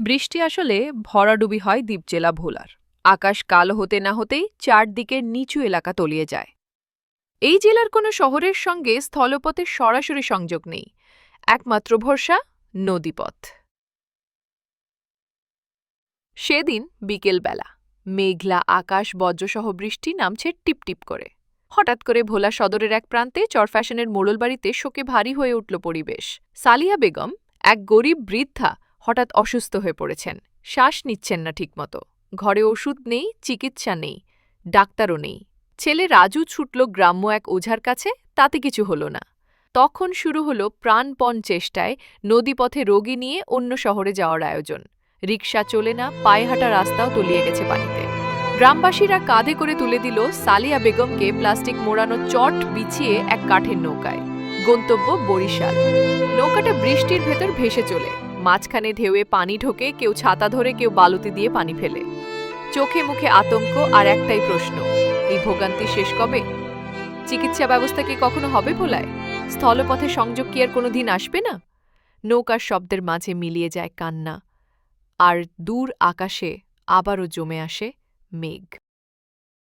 বৃষ্টি আসলে ভরাডুবি হয় দ্বীপজেলা ভোলার। আকাশ কালো হতে না হতেই চারদিকের নিচু এলাকা তলিয়ে যায়। এই জেলার কোনো শহরের সঙ্গে স্থলপথে সরাসরি সংযোগ নেই। একমাত্র ভরসা, নদীপথ। সেদিন বিকেলবেলা মেঘলা আকাশ বজ্রসহ বৃষ্টি নামছে টিপটিপ করে। হঠাৎ করে ভোলা সদরের এক প্রান্তে চরফ্যাশনের মোড়লবাড়িতে শোকে ভারী হয়ে উঠল পরিবেশ। সালিয়া বেগম, এক গরিব বৃদ্ধা হঠাৎ অসুস্থ হয়ে পড়েছেন। শ্বাস নিচ্ছেন না ঠিকমতো। ঘরে ওষুধ নেই, চিকিৎসা নেই, ডাক্তারও নেই। ছেলে রাজু ছুটল গ্রাম্য এক ওঝার কাছে, তাতে কিছু হলো না। তখন শুরু হলো প্রাণপণ চেষ্টায় নদীপথে রোগী নিয়ে অন্য শহরে যাওয়ার আয়োজন। রিকশা চলে না, পায়ে হাঁটা রাস্তাও তলিয়ে গেছে পানিতে। গ্রামবাসীরা কাঁধে করে তুলে দিল সালিয়া বেগমকে প্লাস্টিক মোড়ানো চট বিছিয়ে এক কাঠের নৌকায়। গন্তব্য বরিশাল। নৌকাটা বৃষ্টির ভেতর ভেসে চলে। মাঝখানে ঢেউয়ে পানি ঢোকে, কেউ ছাতা ধরে, কেউ বালুতি দিয়ে পানি ফেলে। চোখে মুখে আতঙ্ক আর একটাই প্রশ্ন, এই ভোগান্তি শেষ কবে? চিকিৎসা ব্যবস্থা কি কখনো হবে ভোলায়? স্থলপথে সংযোগ কি আর কোনো দিন আসবে না? নৌকার শব্দের মাঝে মিলিয়ে যায় কান্না, আর দূর আকাশে আবারও জমে আসে মেঘ।